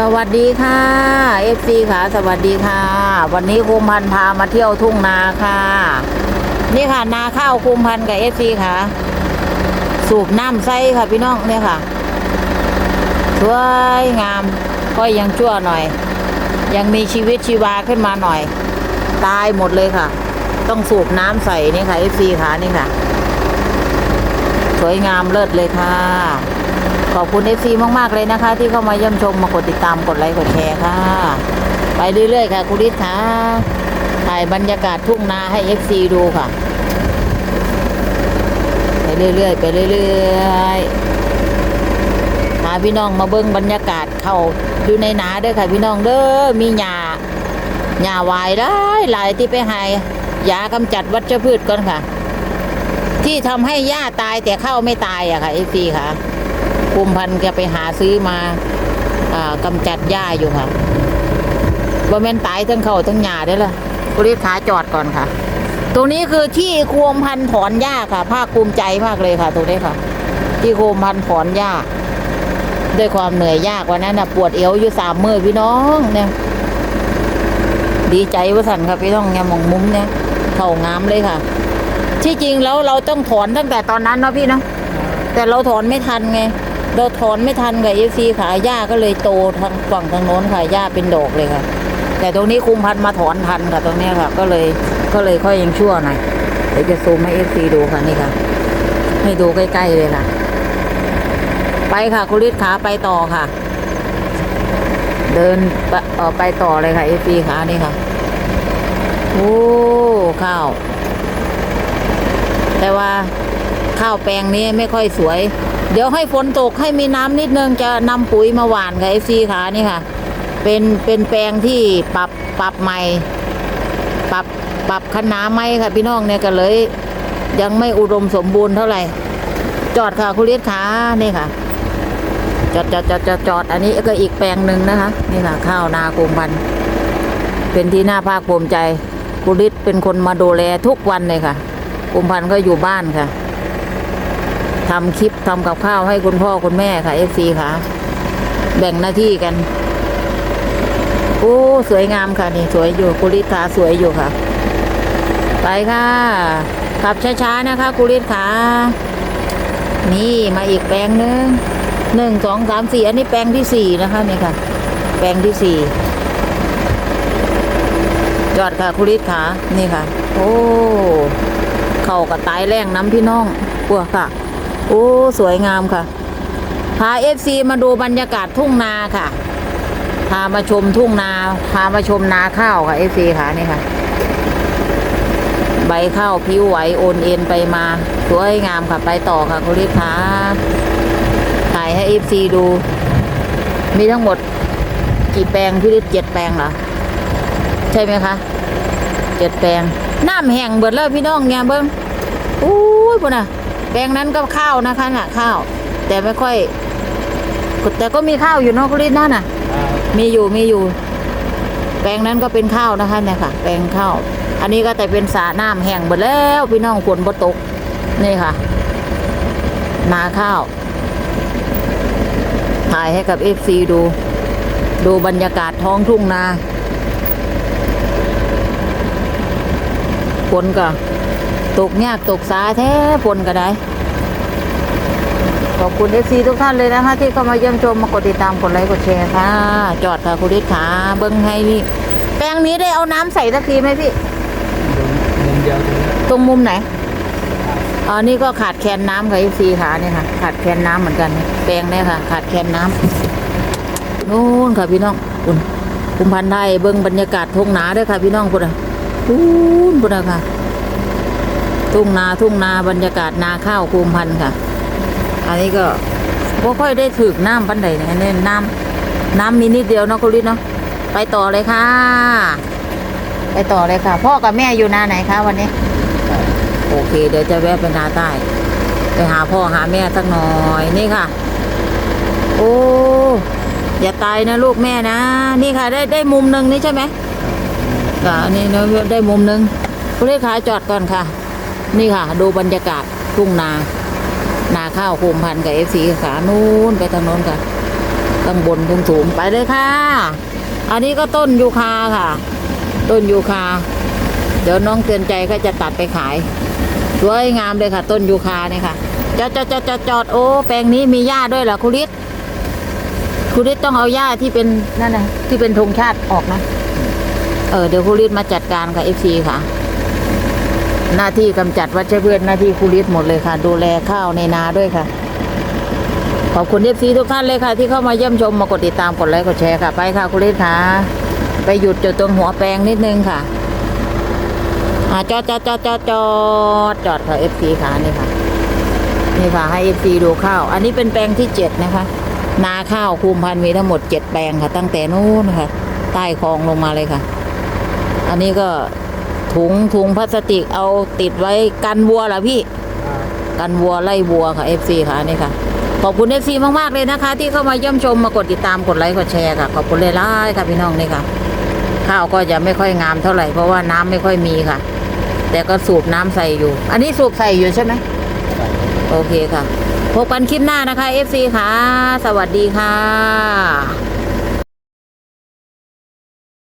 สวัสดีค่ะ FC ค่ะ สวัสดีค่ะ วันนี้คุมพันธ์พามาเที่ยวทุ่งนาค่ะ นี่ค่ะ นาข้าวคุมพันธ์กับ FC ค่ะ สูบน้ำใสค่ะพี่น้องเนี่ยค่ะ สวยงามก็ยังชั่วหน่อย ยังมีชีวิตชีวาขึ้นมาหน่อย ตายหมดเลยค่ะ ต้องสูบน้ำใส่นี่ค่ะ FC ค่ะนี่ค่ะ สวยงามเลิศเลยค่ะ ขอบคุณ FC มาก ๆ เลยนะคะ ที่เข้ามาเยี่ยมชมมากดติดตามกดไลค์กดแชร์ค่ะ ไปเรื่อยๆค่ะคุณฤทธิ์ค่ะถ่ายบรรยากาศทุ่งนาให้ FC ดูค่ะ ไปเรื่อยๆไปเรื่อยๆพาพี่น้องมาเบิ้งบรรยากาศเข้าอยู่ในนาเด้อค่ะพี่น้องเด้อมีหญ้าหญ้าวายได้หลายที่ไปหายยากำจัดวัชพืชก่อนค่ะ ที่ทำให้หญ้าตายแต่ข้าวไม่ตายอะค่ะ FC ค่ะ คุมพันธ์แกไปหาซื้อมาอ่ากำจัดหญ้าอยู่ค่ะบ่แม่นตายทั้งเขาทั้งหญ้าได้อละกุริขาจอดก่อนค่ะ ตรงนี้คือที่คุมพันธ์ถอนหญ้าค่ะ ภาคภูมิใจมากเลยค่ะ ตรงนี้ค่ะ ที่คุมพันธ์ถอนหญ้าด้วยความเหนื่อยยากวันนั้นนะปวดเอวอยู่สามมือพี่น้องเนี่ยดีใจว่าสันค่ะพี่น้องเนี่ยมองมุมเนี่ยเข่างามเลยค่ะ ที่จริงแล้วเราต้องถอนตั้งแต่ตอนนั้นเนาะพี่เนาะแต่เราถอนไม่ทันไง เราถอนไม่ทันกับเอฟซีขาหญ้าก็เลยโตทางฝั่งทางโน้นค่ะหญ้าเป็นดอกเลยค่ะ แต่ตรงนี้คุมพันมาถอนทันค่ะตรงนี้ค่ะ ก็เลยก็เลยค่อยยังชั่วหน่อยเดี๋ยวจะซูมให้เอฟซีดูค่ะนี่ค่ะ ให้ดูใกล้ๆเลยค่ะ ไปค่ะคุณฤทธิ์ขาไปต่อค่ะ เดินไปออไปต่อเลยค่ะเอฟซีขานี่ค่ะโอ้ข้าว แต่ว่าข้าวแปลงนี้ไม่ค่อยสวย เดี๋ยวให้ฝนตกให้มีน้ำนิดนึงจะนำปุ๋ยมาหว่านค่ะเอฟซีค่ะนี่ค่ะ เป็นเป็นแปลงที่ปรับปรับใหม่ ปรับปรับคณะไม้ค่ะพี่น้องเนี่ยก็เลย ยังไม่อุดมสมบูรณ์เท่าไหร่ จอดค่ะคุณเลียดขานี่ค่ะ จอดจอดจอดจอดจอดอันนี้ก็อีกแปลงหนึ่งนะคะ นี่ค่ะ ข้าวนากุมพันเป็นที่น่าภาคภูมิใจคุณฤทธิ์เป็นคนมาดูแลทุกวันเลยค่ะกุมพันธ์ก็อยู่บ้านค่ะ ทำคลิปทำกับข้าวให้คุณพ่อคุณแม่ค่ะเอฟซีค่ะ แบ่งหน้าที่กัน โอ้สวยงามค่ะนี่สวยอยู่กุลิตขาสวยอยู่ค่ะ ไปค่ะ ขับช้าๆนะคะกุลิตขานี่มาอีกแปลงหนึ่งหนึ่งสองสามสี่อันนี้แปลงที่สี่นะคะนี่ค่ะ แปลงที่สี่ยอดค่ะคุริตขานี่ค่ะ โอ้ เข้ากับตายแรงน้ำพี่น้องกลัวค่ะ โอ้ สวยงามค่ะ พาเอฟซีมาดูบรรยากาศทุ่งนาค่ะ พามาชมทุ่งนา พามาชมนาข้าวค่ะเอฟซีค่ะนี่ค่ะ ใบข้าวผิวไหวโอนเอ็นไปมา สวยงามค่ะ ไปต่อค่ะคุณลิค่ะถ่ายให้เอฟซีดู มีทั้งหมดกี่แปลงพี่ลิศเจ็ดแปลงเหรอ ใช่ไหมคะเจ็ดแปลงน้ำแห้งเบิดแล้วพี่น้องเนี่ยเบิ้งอุ้ยพุ่นน่ะ ลงนั้นก็ข้าวนะคะน่ะข้าว แต่ไม่ค่อย แต่ก็มีข้าวอยู่เนอกรีดนั่นน่ะ มีอยู่มีอยู่ แปลงนั้นก็เป็นข้าวนะคะเนี่ยค่ะ แปลงข้าว อันนี้ก็แต่เป็นสระน้ำแห้งหมดแล้วพี่น้องฝนบ่ตก นี่ค่ะ นาข้าว ถ่ายให้กับเอฟซีดู ดูบรรยากาศท้องทุ่งนาฝนก็ ตกยากตกสาแท้ฝนก็ได้ ขอบคุณเอฟซีทุกท่านเลยนะคะ ที่เข้ามาเยี่ยมชมมากดติดตามกดไลค์กดแชร์ค่ะ จอดค่ะคุณฤทธิ์ขาเบิ้งให้นี่ แปลงนี้ได้เอาน้ำใส่สักทีไหมพี่ มุมเดียวตรงนี้ตรงมุมไหนอ๋อนี่ก็ขาดแคลนน้ำค่ะเอฟซีขาเนี่ยค่ะ ขาดแคลนน้ำเหมือนกัน แปลงเนี่ยค่ะ ขาดแคลนน้ำนู่นค่ะพี่น้องคุณคุมพันธ์ไทยเบิ้งบรรยากาศทุ่งนาด้วยค่ะพี่น้องคุณอะนู่นคุณอะค่ะ ทุ่งนาทุ่งนาบรรยากาศนาข้าวคุมพันธ์ค่ะ อันนี้ก็บ่ค่อยได้ถึกน้ำปันใดเนี่ยเน้นน้ำน้ำมีนิดเดียวเนาะคุณฤทธิ์เนาะไปต่อเลยค่ะ ไปต่อเลยค่ะ พ่อกับแม่อยู่นาไหนคะวันนี้ โอเค เดี๋ยวจะแวะไปนาใต้ ไปหาพ่อหาแม่สักหน่อยนี่ค่ะ โอ้อย่าตายนะลูกแม่นะ นี่ค่ะ ได้ได้มุมหนึ่งนี่ใช่ไหมค่ะอันนี่นะได้มุมหนึ่งคุณเลขาจอดก่อนค่ะ นี่ค่ะ ดูบรรยากาศทุ่งนา นาข้าวโคมพันกับเอฟซีขานู้นไปทางโน้นค่ะข้างบนสูงไปเลยค่ะ อันนี้ก็ต้นยูคาค่ะ ต้นยูคา เดี๋ยวน้องเตือนใจก็จะตัดไปขายสวยงามเลยค่ะ ต้นยูคาเนี่ยค่ะจอดจอดจอดจอดจอดโอ้แปลงนี้มีหญ้าด้วยเหรอคุริศคุริศต้องเอาหญ้าที่เป็นนั่นนะที่เป็นธงชาติออกนะ เออเดี๋ยวคุริศมาจัดการค่ะเอฟซีค่ะ หน้าที่กำจัดวัชพืชหน้าที่คุริศหมดเลยค่ะ ดูแลข้าวในนาด้วยค่ะ ขอบคุณเอฟซีทุกท่านเลยค่ะ ที่เข้ามาเยี่ยมชมมากดติดตามกดไลค์กดแชร์ค่ะไปค่ะคุริศค่ะไปหยุดจุดตรงหัวแปลงนิดนึงค่ะอาจอดจอดจอดจอดจอดจอดค่ะเอฟซีค่ะนี่ค่ะนี่ค่ะให้เอฟซีดูข้าว อันนี้เป็นแปลงที่เจ็ดนะคะ นาข้าวคูมพันธุ์มีทั้งหมดเจ็ดแปลงค่ะ ตั้งแต่นู้นนะคะใต้คลองลงมาเลยค่ะ อันนี้ก็ ถุงถุงพลาสติกเอาติดไว้กันวัวเหรอพี่ กันวัวไล่วัวค่ะ FC ค่ะนี่ค่ะ ขอบคุณ FC มากๆเลยนะคะ ที่เข้ามาเยี่ยมชมมากดติดตามกดไลค์กดแชร์ค่ะขอบคุณเลยล่ค่ะพี่น้องนี่ค่ะ ข้าวก็จะไม่ค่อยงามเท่าไหร่เพราะว่าน้ำไม่ค่อยมีค่ะ แต่ก็สูบน้ำใส่อยู่ อันนี้สูบใส่อยู่ใช่ไหมโอเคค่ะพบกันคลิปหน้านะคะ FC ค่ะ สวัสดีค่ะ